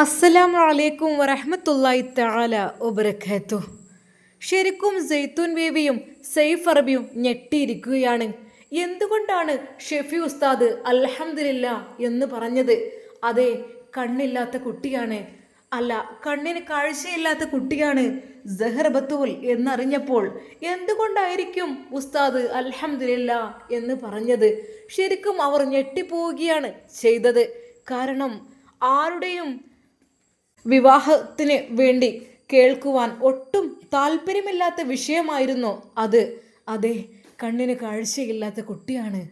അസ്സലാമു അലൈക്കും വറഹമത്തല്ലായി തആല വബറകാത്തു ശരിക്കും ജെയ്ത്തൂൻ ബേബിയും സെയ്ഫ് അറബിയും ഞെട്ടിയിരിക്കുകയാണ്. എന്തുകൊണ്ടാണ് ഷെഫി ഉസ്താദ് അലഹമില്ല എന്ന് പറഞ്ഞത്? അതെ കണ്ണില്ലാത്ത കുട്ടിയാണ്. അല്ല കണ്ണിന് കാഴ്ചയില്ലാത്ത കുട്ടിയാണ് ജഹർ എന്നറിഞ്ഞപ്പോൾ എന്തുകൊണ്ടായിരിക്കും ഉസ്താദ് അലഹമില്ല എന്ന് പറഞ്ഞത്? ശരിക്കും അവർ ഞെട്ടിപ്പോവുകയാണ് ചെയ്തത്. കാരണം ആരുടെയും വിവാഹത്തിന് വേണ്ടി കേൾക്കുവാൻ ഒട്ടും താല്പര്യമില്ലാത്ത വിഷയമായിരുന്നു അത്. അതെ കണ്ണിന് കാഴ്ചയില്ലാത്ത കുട്ടിയാണ്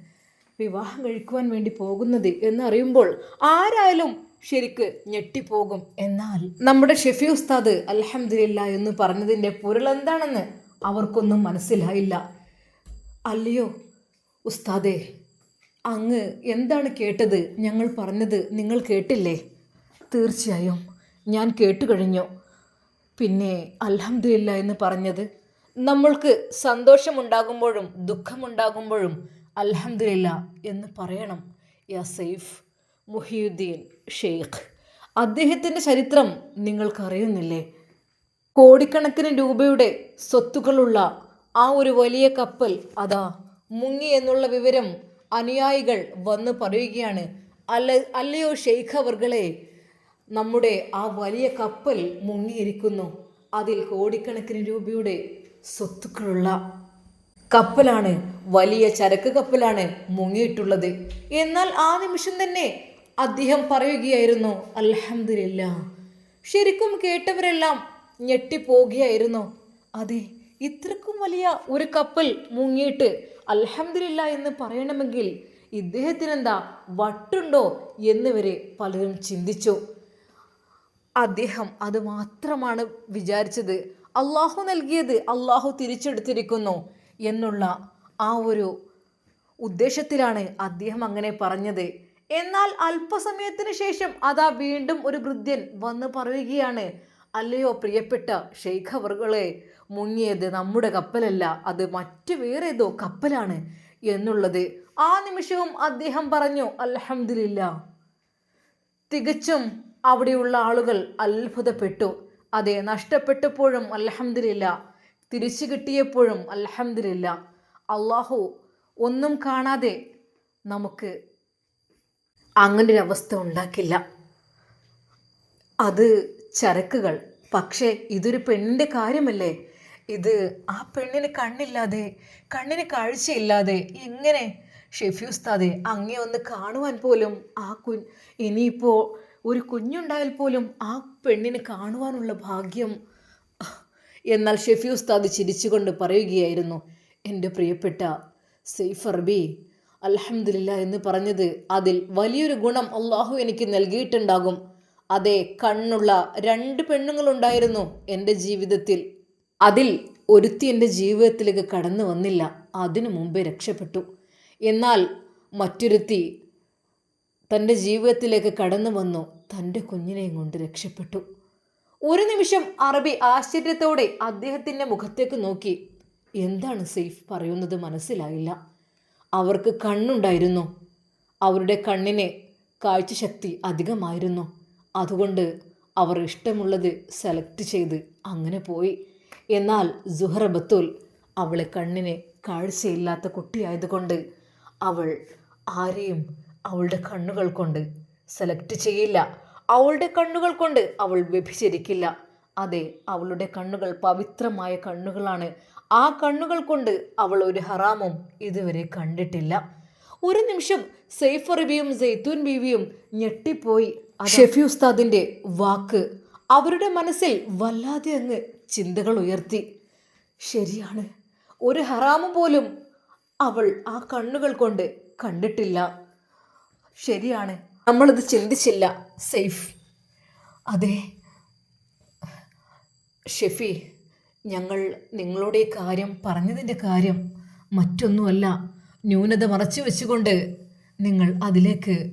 വിവാഹം കഴിക്കുവാൻ വേണ്ടി പോകുന്നത് എന്നറിയുമ്പോൾ ആരായാലും ശരിക്ക് ഞെട്ടിപ്പോകും. എന്നാൽ നമ്മുടെ ഷെഫി ഉസ്താദ് അലഹമില്ല എന്ന് പറഞ്ഞതിന്റെ പൊരുൾ എന്താണെന്ന് അവർക്കൊന്നും മനസ്സിലായില്ല. അല്ലയോ ഉസ്താദേ അങ്ങ് എന്താണ് കേട്ടത്? ഞങ്ങൾ പറഞ്ഞത് നിങ്ങൾ കേട്ടില്ലേ? തീർച്ചയായും. ഞാൻ കേട്ടു കഴിഞ്ഞു. പിന്നെ അൽഹംദുലില്ല എന്ന് പറഞ്ഞത് നമ്മൾക്ക് സന്തോഷമുണ്ടാകുമ്പോഴും ദുഃഖമുണ്ടാകുമ്പോഴും അൽഹംദുലില്ല എന്ന് പറയണം. യാ സൈഫ് മുഹിയുദ്ദീൻ ഷെയ്ഖ് അദ്ദേഹത്തിന്റെ ചരിത്രം നിങ്ങൾക്കറിയുന്നില്ലേ? കോടിക്കണക്കിന് രൂപയുടെ സ്വത്തുക്കളുള്ള ആ ഒരു വലിയ കപ്പൽ അതാ മുങ്ങി എന്നുള്ള വിവരം അനുയായികൾ വന്ന് പറയുകയാണ്. അല്ല അല്ലയോ ഷെയ്ഖ് അവർകളെ നമ്മുടെ ആ വലിയ കപ്പൽ മുങ്ങിയിരിക്കുന്നു. അതിൽ കോടിക്കണക്കിന് രൂപയുടെ സ്വത്തുക്കളുള്ള കപ്പലാണ് വലിയ ചരക്ക് കപ്പലാണ് മുങ്ങിയിട്ടുള്ളത്. എന്നാൽ ആ നിമിഷം തന്നെ അദ്ദേഹം പറയുകയായിരുന്നു അലഹമില്ല ശരിക്കും കേട്ടവരെല്ലാം ഞെട്ടിപ്പോകുകയായിരുന്നു അതെ ഇത്രക്കും വലിയ ഒരു കപ്പൽ മുങ്ങിയിട്ട് അലഹമില്ല എന്ന് പറയണമെങ്കിൽ ഇദ്ദേഹത്തിനെന്താ വട്ടുണ്ടോ എന്ന് വരെ പലരും ചിന്തിച്ചു. അദ്ദേഹം അത് മാത്രമാണ് വിചാരിച്ചത്. അള്ളാഹു നൽകിയത് അള്ളാഹു തിരിച്ചെടുത്തിരിക്കുന്നു എന്നുള്ള ആ ഒരു ഉദ്ദേശത്തിലാണ് അദ്ദേഹം അങ്ങനെ പറഞ്ഞത്. എന്നാൽ അല്പസമയത്തിന് ശേഷം അതാ വീണ്ടും ഒരു വൃദ്ധൻ വന്ന് പറയുകയാണ് അല്ലയോ പ്രിയപ്പെട്ട ഷെയ്ഖ് അവറുകളെ മുങ്ങിയത് നമ്മുടെ കപ്പലല്ല അത് മറ്റു വേറെ ഏതോ കപ്പലാണ് എന്നുള്ളത്. ആ നിമിഷവും അദ്ദേഹം പറഞ്ഞു അലഹമില്ല തികച്ചും അവിടെയുള്ള ആളുകൾ അത്ഭുതപ്പെട്ടു. അതെ നഷ്ടപ്പെട്ടപ്പോഴും അൽഹംദുലില്ല. തിരിച്ചു കിട്ടിയപ്പോഴും അൽഹംദുലില്ല. അള്ളാഹു ഒന്നും കാണാതെ നമുക്ക് അങ്ങനെ ഒരു അവസ്ഥ ഉണ്ടാക്കില്ല. അത് ചരക്കുകൾ. പക്ഷേ ഇതൊരു പെണ്ണിന്റെ കാര്യമല്ലേ? ഇത് ആ പെണ്ണിന് കണ്ണില്ലാതെ കണ്ണിന് കാഴ്ചയില്ലാതെ എങ്ങനെ ഷെഫി ഉസ്താദെ അങ്ങേ ഒന്ന് കാണുവാൻ പോലും ആ കു ഇനിയിപ്പോൾ ഒരു കുഞ്ഞുണ്ടായാൽ പോലും ആ പെണ്ണിനെ കാണുവാനുള്ള ഭാഗ്യം. എന്നാൽ ഷെഫി ഉസ്താദ് ചിരിച്ചുകൊണ്ട് പറയുകയായിരുന്നു എന്റെ പ്രിയപ്പെട്ട സെയ്ഫ് ബി അൽഹംദുലില്ല എന്ന് പറഞ്ഞത് അതിൽ വലിയൊരു ഗുണം അള്ളാഹു എനിക്ക് നൽകിയിട്ടുണ്ടാകും. അതെ കണ്ണുള്ള രണ്ട് പെണ്ണുങ്ങളുണ്ടായിരുന്നു എന്റെ ജീവിതത്തിൽ. അതിൽ ഒരുത്തി എന്റെ ജീവിതത്തിലേക്ക് കടന്നു വന്നില്ല അതിനു മുമ്പേ രക്ഷപ്പെട്ടു. എന്നാൽ മറ്റൊരുത്തി തന്റെ ജീവിതത്തിലേക്ക് കടന്നു വന്നു. തന്റെ കുഞ്ഞിനെയും കൊണ്ട് രക്ഷപ്പെട്ടു. ഒരു നിമിഷം അറബി ആശ്ചര്യത്തോടെ അദ്ദേഹത്തിന്റെ മുഖത്തേക്ക് നോക്കി. എന്താണ് സെയ്ഫ് പറയുന്നത് മനസ്സിലായില്ല. അവർക്ക് കണ്ണുണ്ടായിരുന്നു. അവരുടെ കണ്ണിന് കാഴ്ചശക്തി അധികമായിരുന്നു. അതുകൊണ്ട് അവർ ഇഷ്ടമുള്ളത് സെലക്ട് ചെയ്ത് അങ്ങനെ പോയി. എന്നാൽ സുഹറ ബത്തുൽ അവളെ കണ്ണിന് കാഴ്ചയില്ലാത്ത കുട്ടിയായതുകൊണ്ട് അവൾ ആരെയും അവളുടെ കണ്ണുകൾ കൊണ്ട് സെലക്ട് ചെയ്യില്ല. അവളുടെ കണ്ണുകൾ കൊണ്ട് അവൾ വ്യഭിചരിക്കില്ല. അതെ അവളുടെ കണ്ണുകൾ പവിത്രമായ കണ്ണുകളാണ്. ആ കണ്ണുകൾ കൊണ്ട് അവൾ ഒരു ഹറാമും ഇതുവരെ കണ്ടിട്ടില്ല. ഒരു നിമിഷം സെയ്ഫ് അറബിയും ജെയ്ത്തൂൻ ബീവിയും ഞെട്ടിപ്പോയി. ഷെഫി ഉസ്താദിന്റെ വാക്ക് അവരുടെ മനസ്സിൽ വല്ലാതെ അങ്ങ് ചിന്തകൾ ഉയർത്തി. ശരിയാണ് ഒരു ഹറാമ് പോലും അവൾ ആ കണ്ണുകൾ കൊണ്ട് കണ്ടിട്ടില്ല. ശരിയാണ്. നമ്മളത് ചിന്തിച്ചില്ല. സേഫ്. അതെ. ഷെഫി ഞങ്ങൾ നിങ്ങളുടെ കാര്യം പറഞ്ഞതിന്റെ കാര്യം മറ്റൊന്നുമല്ല. ന്യൂനത മറച്ചു വെച്ചുകൊണ്ട് നിങ്ങൾ അതിലേക്ക്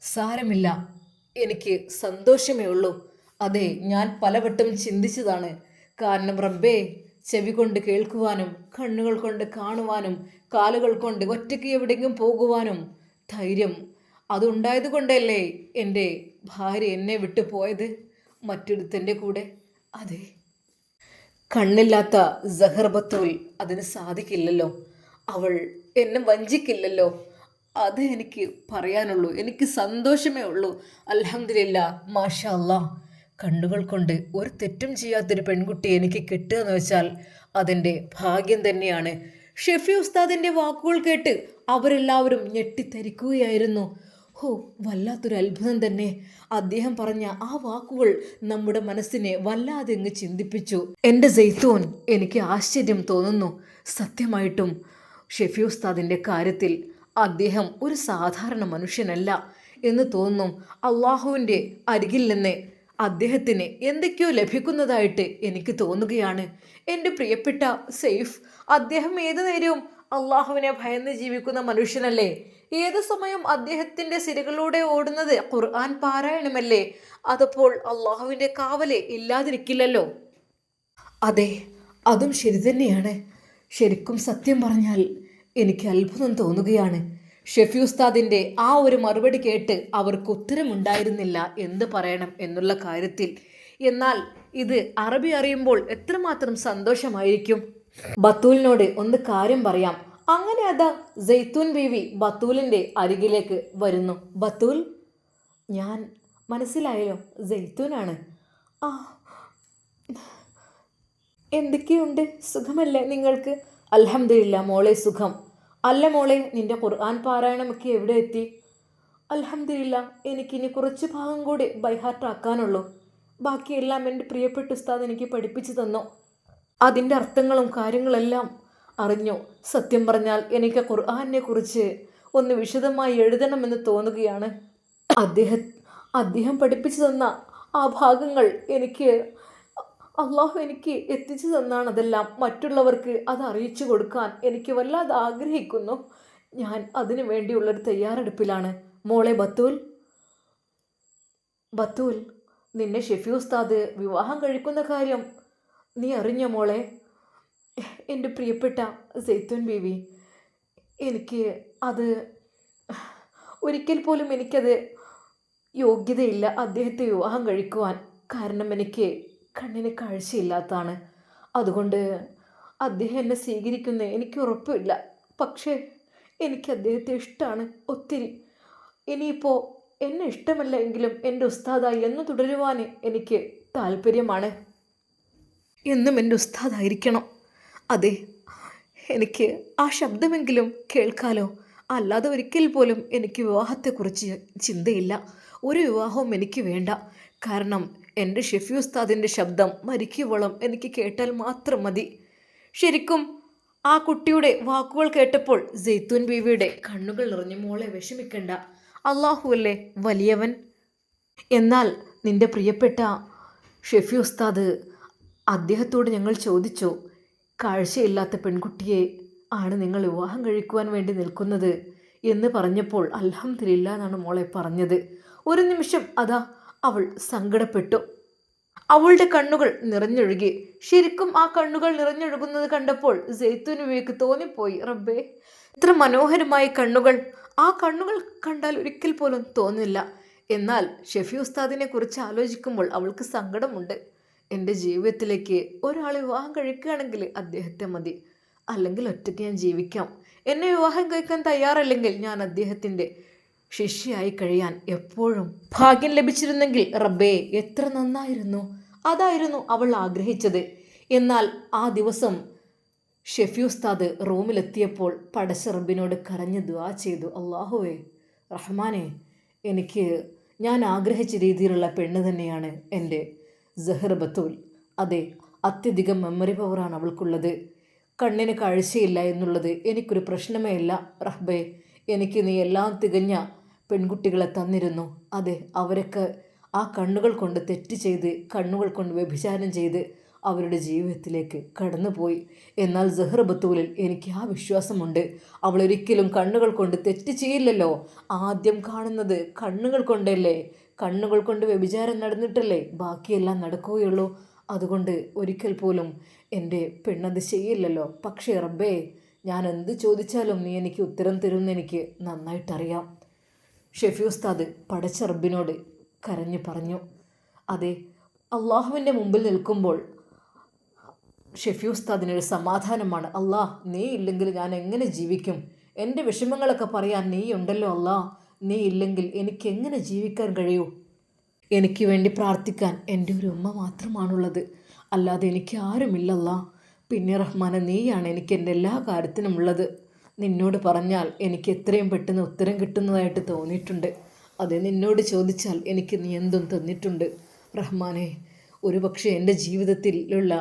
സാരമില്ല. എനിക്ക് സന്തോഷമേ ഉള്ളൂ. അതെ ഞാൻ പലവട്ടം ചിന്തിച്ചതാണ്. കാരണം റബ്ബേ ചെവി കൊണ്ട് കേൾക്കുവാനും കണ്ണുകൾ കൊണ്ട് കാണുവാനും കാലുകൾ കൊണ്ട് ഒറ്റയ്ക്ക് എവിടെയെങ്കിലും പോകുവാനും ധൈര്യം അതുണ്ടായത് കൊണ്ടല്ലേ എന്റെ ഭാര്യ എന്നെ വിട്ടു പോയത്? മറ്റൊരുത്തന്റെ കൂടെ? അതെ. കണ്ണില്ലാത്ത ജഹർബത്തുൽ ബത്തൂൽ അതിന് സാധിക്കില്ലല്ലോ. അവൾ എന്നെ വഞ്ചിക്കില്ലല്ലോ. അത് എനിക്ക് പറയാനുള്ളൂ. എനിക്ക് സന്തോഷമേ ഉള്ളൂ. അലഹമില്ല മാഷാ അല്ലാ കണ്ണുകൾ കൊണ്ട് ഒരു തെറ്റും ചെയ്യാത്തൊരു പെൺകുട്ടി എനിക്ക് കിട്ടുക എന്ന് വെച്ചാൽ അതിന്റെ ഭാഗ്യം തന്നെയാണ്. ഷെഫി ഉസ്താദിന്റെ വാക്കുകൾ കേട്ട് അവരെല്ലാവരും ഞെട്ടിത്തരിക്കുകയായിരുന്നു. ഹോ വല്ലാത്തൊരു അത്ഭുതം തന്നെ. അദ്ദേഹം പറഞ്ഞ ആ വാക്കുകൾ നമ്മുടെ മനസ്സിനെ വല്ലാതെ അങ്ങ് ചിന്തിപ്പിച്ചു. എന്റെ ജെയ്ത്തോൻ എനിക്ക് ആശ്ചര്യം തോന്നുന്നു. സത്യമായിട്ടും ഷെഫി ഉസ്താദിന്റെ കാര്യത്തിൽ അദ്ദേഹം ഒരു സാധാരണ മനുഷ്യനല്ല എന്ന് തോന്നും. അള്ളാഹുവിന്റെ അരികിൽ നിന്ന് അദ്ദേഹത്തിന് എന്തൊക്കെയോ ലഭിക്കുന്നതായിട്ട് എനിക്ക് തോന്നുകയാണ്. എന്റെ പ്രിയപ്പെട്ട സെയ്ഫ് അദ്ദേഹം ഏതു നേരവും അള്ളാഹുവിനെ ഭയന്ന് ജീവിക്കുന്ന മനുഷ്യനല്ലേ? ഏത് സമയം അദ്ദേഹത്തിന്റെ സിരകളിലൂടെ ഓടുന്നത് ഖുർആൻ പാരായണമല്ലേ? അതപ്പോൾ അള്ളാഹുവിന്റെ കാവലെ ഇല്ലാതിരിക്കില്ലല്ലോ. അതെ അതും ശരി തന്നെയാണ്. ശരിക്കും സത്യം പറഞ്ഞാൽ എനിക്ക് അത്ഭുതം തോന്നുകയാണ്. ഷെഫി ഉസ്താദിന്റെ ആ ഒരു മറുപടി കേട്ട് അവർക്ക് ഉത്തരമുണ്ടായിരുന്നില്ല എന്ത് പറയണം എന്നുള്ള കാര്യത്തിൽ. എന്നാൽ ഇത് അറബി അറിയുമ്പോൾ എത്രമാത്രം സന്തോഷമായിരിക്കും? ബത്തൂലിനോട് ഒന്ന് കാര്യം പറയാം. അങ്ങനെ അതാ ജെയ്ത്തൂൻ ബീവി ബത്തൂലിന്റെ അരികിലേക്ക് വരുന്നു. ബത്തൂൽ ഞാൻ മനസ്സിലായല്ലോ ജെയ്ത്തൂനാണ് ആ എന്തൊക്കെയുണ്ട്? സുഖമല്ലേ നിങ്ങൾക്ക്? അലഹമില്ല മോളെ സുഖം. അല്ല മോളെ നിന്റെ ഖുർആൻ പാരായണമൊക്കെ എവിടെ എത്തി? അലഹമില്ല എനിക്കിനി കുറച്ച് ഭാഗം കൂടി ബൈഹാർട്ടാക്കാനുള്ളൂ ബാക്കിയെല്ലാം എന്റെ പ്രിയപ്പെട്ട ഉസ്താദ് എനിക്ക് പഠിപ്പിച്ചു തന്നു. അതിന്റെ അർത്ഥങ്ങളും കാര്യങ്ങളെല്ലാം അറിഞ്ഞു. സത്യം പറഞ്ഞാൽ എനിക്ക് ഖുർആനെ കുറിച്ച് ഒന്ന് വിശദമായി എഴുതണമെന്ന് തോന്നുകയാണ്. അദ്ദേഹം അദ്ദേഹം പഠിപ്പിച്ചു തന്ന ആ ഭാഗങ്ങൾ എനിക്ക് അള്ളാഹു എനിക്ക് എത്തിച്ചു തന്നാണ് അതെല്ലാം. മറ്റുള്ളവർക്ക് അത് അറിയിച്ചു കൊടുക്കാൻ എനിക്ക് വല്ലാതെ ആഗ്രഹിക്കുന്നു. ഞാൻ അതിനു വേണ്ടിയുള്ളൊരു തയ്യാറെടുപ്പിലാണ്. മോളെ ബത്തൂൽ ബത്തൂൽ നിന്നെ ഷെഫി ഉസ്താദ് വിവാഹം കഴിക്കുന്ന കാര്യം നീ അറിഞ്ഞ മോളെ? എന്റെ പ്രിയപ്പെട്ട സെയ്ത്തുൻ ബീവി എനിക്ക് അത് ഒരിക്കൽ പോലും എനിക്കത് യോഗ്യതയില്ല അദ്ദേഹത്തെ വിവാഹം കഴിക്കുവാൻ. കാരണം എനിക്ക് കണ്ണിന് കാഴ്ചയില്ലാത്തതാണ്. അതുകൊണ്ട് അദ്ദേഹം എന്നെ സ്വീകരിക്കുന്ന എനിക്ക് ഉറപ്പില്ല. പക്ഷേ എനിക്ക് അദ്ദേഹത്തെ ഇഷ്ടമാണ് ഒത്തിരി. ഇനിയിപ്പോൾ എന്നെ ഇഷ്ടമല്ല എങ്കിലും എന്റെ ഉസ്താദായി എന്ന് തുടരുവാൻ എനിക്ക് താല്പര്യമാണ് എന്നും എന്റെ ഉസ്താദായിരിക്കണം. അതെ എനിക്ക് ആ ശബ്ദമെങ്കിലും കേൾക്കാലോ. അല്ലാതെ ഒരിക്കൽ പോലും എനിക്ക് വിവാഹത്തെക്കുറിച്ച് ചിന്തയില്ല. ഒരു വിവാഹവും എനിക്ക് വേണ്ട. കാരണം എന്റെ ഷെഫി ഉസ്താദിന്റെ ശബ്ദം മരിക്കുവോളം എനിക്ക് കേട്ടാൽ മാത്രം മതി. ശരിക്കും ആ കുട്ടിയുടെ വാക്കുകൾ കേട്ടപ്പോൾ ജെയ്ത്തൂൻ ബീവിയുടെ കണ്ണുകൾ നിറഞ്ഞു മോളെ വിഷമിക്കണ്ട. അള്ളാഹുവല്ലേ വലിയവൻ? എന്നാൽ നിന്റെ പ്രിയപ്പെട്ട ഷെഫി ഉസ്താദ് അദ്ദേഹത്തോട് ഞങ്ങൾ ചോദിച്ചു കാഴ്ചയില്ലാത്ത പെൺകുട്ടിയെ ആണ് നിങ്ങൾ വിവാഹം കഴിക്കുവാൻ വേണ്ടി നിൽക്കുന്നത്? എന്ന് പറഞ്ഞപ്പോൾ അൽഹംദുലില്ല എന്നാണ് മോളെ പറഞ്ഞത്. ഒരു നിമിഷം അതാ അവൾ സങ്കടപ്പെട്ടു. അവളുടെ കണ്ണുകൾ നിറഞ്ഞൊഴുകി. ശരിക്കും ആ കണ്ണുകൾ നിറഞ്ഞൊഴുകുന്നത് കണ്ടപ്പോൾ ജെയ്ത്തുനുവിക്ക് തോന്നിപ്പോയി. റബ്ബേ ഇത്ര മനോഹരമായ കണ്ണുകൾ ആ കണ്ണുകൾ കണ്ടാൽ ഒരിക്കൽ പോലും തോന്നില്ല. എന്നാൽ ഷെഫി ഉസ്താദിനെ കുറിച്ച് ആലോചിക്കുമ്പോൾ അവൾക്ക് സങ്കടമുണ്ട്. എന്റെ ജീവിതത്തിലേക്ക് ഒരാളെ വിവാഹം കഴിക്കുകയാണെങ്കിൽ അദ്ദേഹത്തെ മതി. അല്ലെങ്കിൽ ഒറ്റയ്ക്ക് ഞാൻ ജീവിക്കാം. എന്നെ വിവാഹം കഴിക്കാൻ തയ്യാറല്ലെങ്കിൽ ഞാൻ അദ്ദേഹത്തിന്റെ ശിഷ്യയായി കഴിയാൻ എപ്പോഴും ഭാഗ്യം ലഭിച്ചിരുന്നെങ്കിൽ റബ്ബേ എത്ര നന്നായിരുന്നു. അതായിരുന്നു അവൾ ആഗ്രഹിച്ചത്. എന്നാൽ ആ ദിവസം ഷെഫ്യൂസ്താദ് റൂമിലെത്തിയപ്പോൾ പടച്ച റബ്ബിനോട് കരഞ്ഞ് ദുആ ചെയ്തു അള്ളാഹുവേ റഹ്മാനെ എനിക്ക് ഞാൻ ആഗ്രഹിച്ച രീതിയിലുള്ള പെണ്ണ് തന്നെയാണ് എന്റെ ജഹർ ബത്തൂൽ. അതെ അത്യധികം മെമ്മറി പവറാണ് അവൾക്കുള്ളത്. കണ്ണിന് കാഴ്ചയില്ല എന്നുള്ളത് എനിക്കൊരു പ്രശ്നമേ അല്ല. റഹ്ബേ എനിക്ക് നീ എല്ലാം തികഞ്ഞ പെൺകുട്ടികളെ തന്നിരുന്നു. അതെ അവരൊക്കെ ആ കണ്ണുകൾ കൊണ്ട് തെറ്റ് ചെയ്ത് കണ്ണുകൾ കൊണ്ട് വ്യഭിചാരം ചെയ്ത് അവരുടെ ജീവിതത്തിലേക്ക് കടന്നുപോയി. എന്നാൽ ജഹ്ർ ബത്തൂലിൽ എനിക്ക് ആ വിശ്വാസമുണ്ട്. അവൾ ഒരിക്കലും കണ്ണുകൾ കൊണ്ട് തെറ്റ് ചെയ്യില്ലല്ലോ. ആദ്യം കാണുന്നത് കണ്ണുകൾ കൊണ്ടല്ലേ? കണ്ണുകൾ കൊണ്ട് വ്യഭിചാരം നടന്നിട്ടല്ലേ? ബാക്കിയെല്ലാം നടക്കുകയുള്ളൂ. അതുകൊണ്ട് ഒരിക്കൽ പോലും എന്റെ പെണ്ണത് ചെയ്യില്ലല്ലോ. പക്ഷേ റബ്ബേ ഞാൻ എന്ത് ചോദിച്ചാലും നീ എനിക്ക് ഉത്തരം തരുമെന്ന് എനിക്ക് നന്നായിട്ടറിയാം. ഷെഫി ഉസ്താദ് പടച്ച റബ്ബിനോട് കരഞ്ഞു പറഞ്ഞു. അതെ അള്ളാഹുവിന്റെ മുമ്പിൽ നിൽക്കുമ്പോൾ ഷെഫി ഉസ്താദിനൊരു സമാധാനമാണ്. അള്ളാഹ് നീ ഇല്ലെങ്കിൽ ഞാൻ എങ്ങനെ ജീവിക്കും? എന്റെ വിഷമങ്ങളൊക്കെ പറയാൻ നീ ഉണ്ടല്ലോ അല്ലാ നീ ഇല്ലെങ്കിൽ എനിക്ക് എങ്ങനെ ജീവിക്കാൻ കഴിയൂ? എനിക്ക് വേണ്ടി പ്രാർത്ഥിക്കാൻ എന്റെ ഒരു ഉമ്മ മാത്രമാണുള്ളത്. അല്ലാതെ എനിക്ക് ആരുമില്ലല്ല പിന്നെ റഹ്മാനെ നീയാണ് എനിക്ക് എന്റെ എല്ലാ കാര്യത്തിനും ഉള്ളത് നിന്നോട് പറഞ്ഞാൽ എനിക്ക് എത്രയും പെട്ടെന്ന് ഉത്തരം കിട്ടുന്നതായിട്ട് തോന്നിയിട്ടുണ്ട്. അത് നിന്നോട് ചോദിച്ചാൽ എനിക്ക് നീ എന്തും തന്നിട്ടുണ്ട്. റഹ്മാനെ ഒരു പക്ഷേ എന്റെ ജീവിതത്തിലുള്ള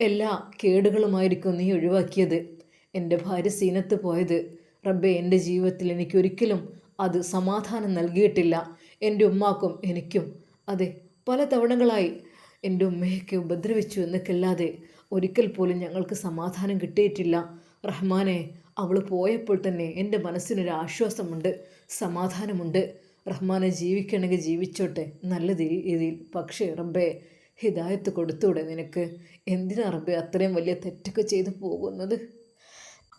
എല്ലാ കേടുകളുമായിരിക്കും നീ ഒഴിവാക്കിയത്. എന്റെ ഭാര്യ സീനത്ത് പോയത്. റബ്ബെ എന്റെ ജീവിതത്തിൽ എനിക്കൊരിക്കലും അത് സമാധാനം നൽകിയിട്ടില്ല. എന്റെ ഉമ്മാക്കും എനിക്കും അതെ പല തവണകളായി എന്റെ ഉമ്മയൊക്കെ ഉപദ്രവിച്ചു എന്നൊക്കെയല്ലാതെ ഒരിക്കൽ പോലും ഞങ്ങൾക്ക് സമാധാനം കിട്ടിയിട്ടില്ല. റഹ്മാനെ അവൾ പോയപ്പോൾ തന്നെ എന്റെ മനസ്സിനൊരു ആശ്വാസമുണ്ട് സമാധാനമുണ്ട്. റഹ്മാനെ ജീവിക്കണമെങ്കിൽ ജീവിച്ചോട്ടെ നല്ല രീതിയിൽ. പക്ഷേ റബ്ബേ ഹിദായത്ത് കൊടുത്തൂടെ നിനക്ക്? എന്തിനാ റബ്ബെ അത്രയും വലിയ തെറ്റൊക്കെ ചെയ്തു പോകുന്നത്?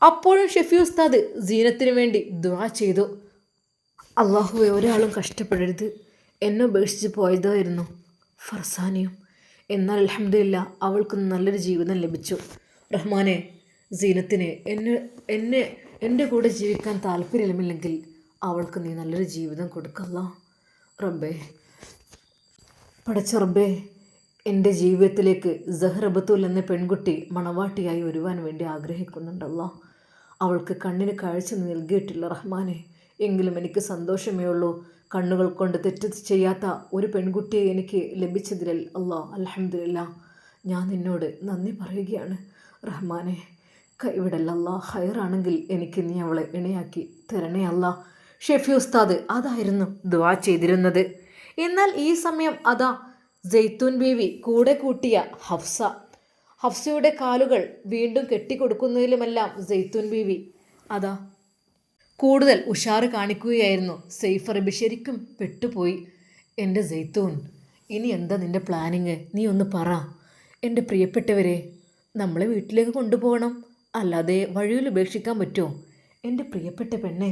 അപ്പോഴും ഷെഫി ഉസ്താദ് ജീനത്തിന് വേണ്ടി ദുആ ചെയ്തു. അള്ളാഹുവെ ഒരാളും കഷ്ടപ്പെടരുത്. എന്നെ ഉപേക്ഷിച്ച് പോയതായിരുന്നു ഫർസാനിയും. എന്നാൽ അലഹമില്ല അവൾക്ക് നല്ലൊരു ജീവിതം ലഭിച്ചു. റഹ്മാനെ സീനത്തിന് എന്നെ എന്നെ എന്റെ കൂടെ ജീവിക്കാൻ താല്പര്യമില്ലെങ്കിൽ അവൾക്ക് നീ നല്ലൊരു ജീവിതം കൊടുക്കല്ല. റബ്ബേ പടച്ച റബ്ബേ എന്റെ ജീവിതത്തിലേക്ക് സഹ്റബത്തുൽ എന്ന പെൺകുട്ടി മണവാട്ടിയായി വരുവാൻ വേണ്ടി ആഗ്രഹിക്കുന്നുണ്ടല്ലോ. അവൾക്ക് കണ്ണിന് കാഴ്ച നൽകിയിട്ടില്ല റഹ്മാനെ. എങ്കിലും എനിക്ക് സന്തോഷമേ ഉള്ളൂ. കണ്ണുകൾ കൊണ്ട് തെറ്റ് ചെയ്യാത്ത ഒരു പെൺകുട്ടിയെ എനിക്ക് ലഭിച്ചതിൽ അല്ലാ അലഹമില്ല ഞാൻ നിന്നോട് നന്ദി പറയുകയാണ്. റഹ്മാനെ അല്ലാ ഹയറാണെങ്കിൽ എനിക്ക് നീ അവളെ ഇണയാക്കി തരണേ അല്ല. ഷെഫി ഉസ്താദ് അതായിരുന്നു ദുവാ ചെയ്തിരുന്നത്. എന്നാൽ ഈ സമയം അതാ ജെയ്ത്തൂൻ ബീവി കൂടെ കൂട്ടിയ ഹഫ്സ. ഹഫ്സയുടെ കാലുകൾ വീണ്ടും കെട്ടിക്കൊടുക്കുന്നതിലുമെല്ലാം ജെയ്ത്തൂൻ ബീവി അതാ കൂടുതൽ ഉഷാറ് കാണിക്കുകയായിരുന്നു. സെയ്ഫ് അറബി ശരിക്കും പെട്ടുപോയി. എന്റെ ജെയ്ത്തൂൻ ഇനി എന്താ നിന്റെ പ്ലാനിങ്? നീ ഒന്ന് പറ. എന്റെ പ്രിയപ്പെട്ടവരെ നമ്മളെ വീട്ടിലേക്ക് കൊണ്ടുപോകണം. അല്ലാതെ വഴിയിൽ ഉപേക്ഷിക്കാൻ പറ്റുമോ എന്റെ പ്രിയപ്പെട്ട പെണ്ണെ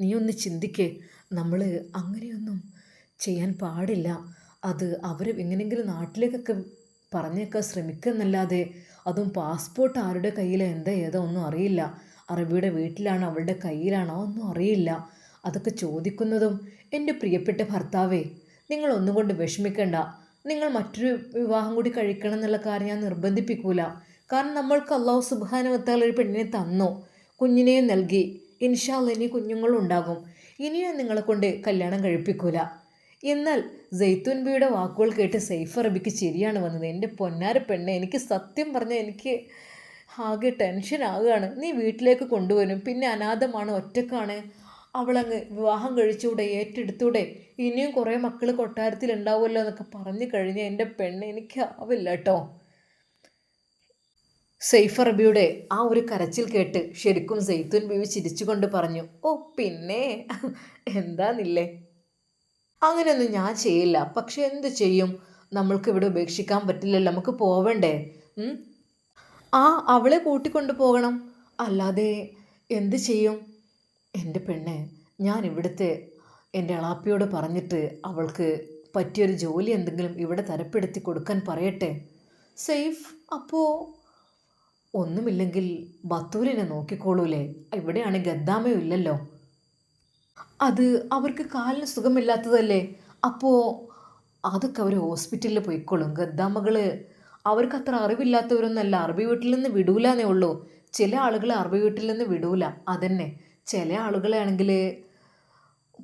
നീ ഒന്ന് ചിന്തിക്ക്. നമ്മൾ അങ്ങനെയൊന്നും ചെയ്യാൻ പാടില്ല. അത് അവർ എങ്ങനെയെങ്കിലും നാട്ടിലേക്കൊക്കെ പറഞ്ഞേക്കാൻ ശ്രമിക്കുന്നല്ലാതെ അതും പാസ്പോർട്ട് ആരുടെ കയ്യിൽ എന്താ ഏതോ ഒന്നും അറിയില്ല. അറബിയുടെ വീട്ടിലാണോ അവളുടെ കയ്യിലാണോ ഒന്നും അറിയില്ല. അതൊക്കെ ചോദിക്കുന്നതും എന്റെ പ്രിയപ്പെട്ട ഭർത്താവേ നിങ്ങൾ ഒന്നുകൊണ്ട് വിഷമിക്കണ്ട. നിങ്ങൾ മറ്റൊരു വിവാഹം കൂടി കഴിക്കണം എന്നുള്ള കാര്യം ഞാൻ നിർബന്ധിപ്പിക്കൂല. കാരണം നമ്മൾക്ക് അള്ളാഹു സുബാനുവത്താൽ ഒരു പെണ്ണിനെ തന്നു കുഞ്ഞിനെ നൽകി. ഇൻഷാല്ല ഇനി കുഞ്ഞുങ്ങളും ഉണ്ടാകും ഇനിയും നിങ്ങളെ കൊണ്ട് കല്യാണം കഴിപ്പിക്കൂല. എന്നാൽ ജെയ്ത്തുൻ വാക്കുകൾ കേട്ട് സൈഫ് അറബിക്ക് ശരിയാണ് വന്നത്. എന്റെ പൊന്നാര പെണ്ണെ എനിക്ക് സത്യം പറഞ്ഞാൽ എനിക്ക് ആകെ ടെൻഷൻ ആകുകയാണ് നീ വീട്ടിലേക്ക് കൊണ്ടുവരും. പിന്നെ അനാഥമാണ് ഒറ്റക്കാണ്. അവളങ്ങ് വിവാഹം കഴിച്ചുകൂടെ ഏറ്റെടുത്തൂടെ ഇനിയും കുറേ മക്കൾ കൊട്ടാരത്തിൽ ഉണ്ടാവുമല്ലോ എന്നൊക്കെ പറഞ്ഞു കഴിഞ്ഞാൽ എന്റെ പെണ്ണ് എനിക്കാവില്ല കേട്ടോ സെയ്ഫ് അറബിയുടെ ആ ഒരു കരച്ചിൽ കേട്ട് ശരിക്കും സെയ്ത്തുൻ ബീവി ചിരിച്ചുകൊണ്ട് പറഞ്ഞു ഓ പിന്നെ? എന്താന്നില്ലേ? അങ്ങനെയൊന്നും ഞാൻ ചെയ്യില്ല. പക്ഷെ എന്ത് ചെയ്യും? നമ്മൾക്ക് ഇവിടെ ഉപേക്ഷിക്കാൻ പറ്റില്ലല്ലോ. നമുക്ക് പോവണ്ടേ? ആ അവളെ കൂട്ടിക്കൊണ്ട് പോകണം. അല്ലാതെ എന്ത് ചെയ്യും? എന്റെ പെണ്ണെ ഞാൻ ഇവിടുത്തെ എന്റെ അളാപ്പിയോട് പറഞ്ഞിട്ട് അവൾക്ക് പറ്റിയൊരു ജോലി എന്തെങ്കിലും ഇവിടെ തരപ്പെടുത്തി കൊടുക്കാൻ പറയട്ടെ? സേഫ് അപ്പോൾ ഒന്നുമില്ലെങ്കിൽ ബത്തൂരിനെ നോക്കിക്കോളൂലേ? ഇവിടെയാണ് ഗദ്ദാമയും ഇല്ലല്ലോ. അത് അവർക്ക് കാലിന് സുഖമില്ലാത്തതല്ലേ? അപ്പോൾ അതൊക്കെ അവർ ഹോസ്പിറ്റലിൽ പോയിക്കോളും. ഗദ്ദാമകൾ അവർക്ക് അത്ര അറിവില്ലാത്തവരൊന്നല്ല. അറബി വീട്ടിൽ നിന്ന് വിടൂലെന്നേ ഉള്ളൂ. ചില ആളുകളെ അറബി വീട്ടിൽ നിന്ന് വിടൂല. അതന്നെ. ചില ആളുകളെ ആളുകളാണെങ്കിൽ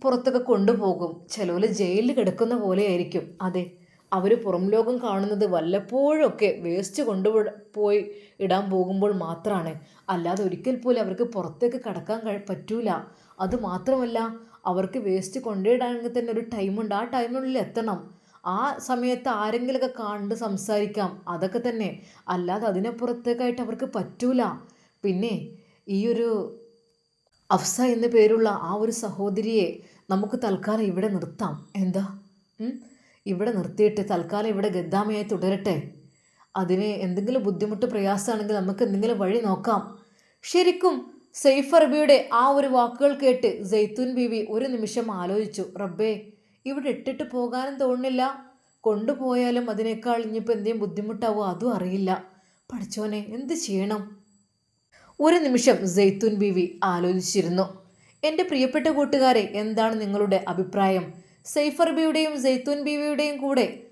പുറത്തൊക്കെ കൊണ്ടുപോകും. ചിലവർ ജയിലിൽ കിടക്കുന്ന പോലെ ആയിരിക്കും അതെ. അവർ പുറം ലോകം കാണുന്നത് വല്ലപ്പോഴൊക്കെ വേസ്റ്റ് കൊണ്ടു പോയി ഇടാൻ പോകുമ്പോൾ മാത്രമാണ് അല്ലാതെ ഒരിക്കൽ പോലും അവർക്ക് പുറത്തേക്ക് കടക്കാൻ പറ്റൂല. അത് മാത്രമല്ല അവർക്ക് വേസ്റ്റ് കൊണ്ടിടാണെങ്കിൽ തന്നെ ഒരു ടൈമുണ്ട് ആ ടൈമിനുള്ളിൽ എത്തണം. ആ സമയത്ത് ആരെങ്കിലുമൊക്കെ കണ്ട് സംസാരിക്കാം. അതൊക്കെ തന്നെ. അല്ലാതെ അതിനപ്പുറത്തേക്കായിട്ട് അവർക്ക് പറ്റൂല. പിന്നെ ഈ ഒരു അഫ്സ എന്ന പേരുള്ള ആ ഒരു സഹോദരിയെ നമുക്ക് തൽക്കാലം ഇവിടെ നിർത്താം. എന്താ? ഇവിടെ നിർത്തിയിട്ട് തൽക്കാലം ഇവിടെ ഗദ്ദാമയായി തുടരട്ടെ. അതിന് എന്തെങ്കിലും ബുദ്ധിമുട്ട് പ്രയാസമാണെങ്കിൽ നമുക്ക് എന്തെങ്കിലും വഴി നോക്കാം. ശരിക്കും സെയ്ഫ് അറബിയുടെ ആ ഒരു വാക്കുകൾ കേട്ട് ജെയ്ത്തുൻ ബീവി ഒരു നിമിഷം ആലോചിച്ചു. റബ്ബേ ഇവിടെ ഇട്ടിട്ട് പോകാനും തോന്നുന്നില്ല. കൊണ്ടുപോയാലും അതിനേക്കാൾ ഇനിയിപ്പോൾ എന്തെങ്കിലും ബുദ്ധിമുട്ടാവോ അതും അറിയില്ല. പഠിച്ചോനെ എന്ത് ചെയ്യണം? ഒരു നിമിഷം ജെയ്ത്തുൻ ബീവി ആലോചിച്ചിരുന്നു. എന്റെ പ്രിയപ്പെട്ട കൂട്ടുകാരെ എന്താണ് നിങ്ങളുടെ അഭിപ്രായം? സൈഫർ ബിയുടെയും ജെയ്ത്തുൻ ബീവിയുടെയും കൂടെ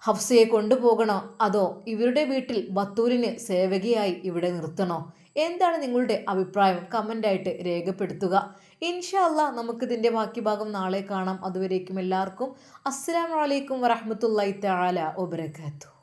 ഹഫ്സയെ കൊണ്ടുപോകണോ? അതോ ഇവരുടെ വീട്ടിൽ ബത്തൂലിന് സേവകയായി ഇവിടെ നിർത്തണോ? എന്താണ് നിങ്ങളുടെ അഭിപ്രായം? കമന്റായിട്ട് രേഖപ്പെടുത്തുക. ഇൻഷാ അല്ലാ നമുക്കിതിന്റെ ബാക്കി ഭാഗം നാളെ കാണാം. അതുവരേക്കും എല്ലാവർക്കും അസ്സാം വലൈക്കും വറഹ്മത്തുള്ളാഹി തആല വബറകാതുഹു.